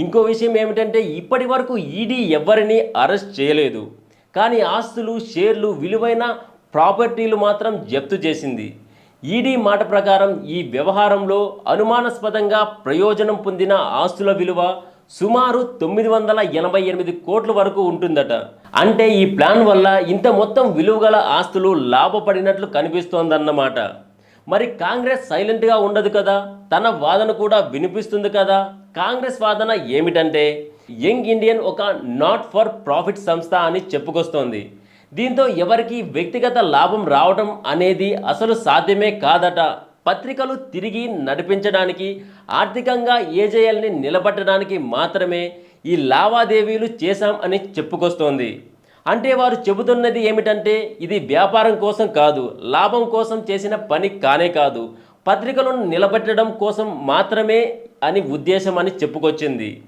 ఇంకో విషయం ఏమిటంటే ఇప్పటి వరకు ఈడీ ఎవరిని అరెస్ట్ చేయలేదు. కానీ ఆస్తులు షేర్లు విలువైన ప్రాపర్టీలు మాత్రం జప్తు చేసింది. ఈడీ మాట ప్రకారం ఈ వ్యవహారంలో అనుమానాస్పదంగా ప్రయోజనం పొందిన ఆస్తుల విలువ సుమారు తొమ్మిది వందల ఎనభై ఎనిమిది కోట్ల వరకు ఉంటుందట. అంటే ఈ ప్లాన్ వల్ల ఇంత మొత్తం విలువగల ఆస్తులు లాభపడినట్లు కనిపిస్తోందన్నమాట. మరి కాంగ్రెస్ సైలెంట్గా ఉండదు కదా? తన వాదన కూడా వినిపిస్తుంది కదా? కాంగ్రెస్ వాదన ఏమిటంటే యంగ్ ఇండియన్ ఒక నాట్ ఫర్ ప్రాఫిట్ సంస్థ అని చెప్పుకొస్తోంది. దీంతో ఎవరికి వ్యక్తిగత లాభం రావడం అనేది అసలు సాధ్యమే కాదట. పత్రికలు తిరిగి నడిపించడానికి ఆర్థికంగా ఏజేఎల్ని నిలబెట్టడానికి మాత్రమే ఈ లావాదేవీలు చేశాం అని చెప్పుకొస్తోంది. అంటే వారు చెబుతున్నది ఏమిటంటే ఇది వ్యాపారం కోసం కాదు లాభం కోసం చేసిన పని కానే కాదు పత్రికలను నిలబెట్టడం కోసం మాత్రమే అని ఉద్దేశం అని చెప్పుకొచ్చింది.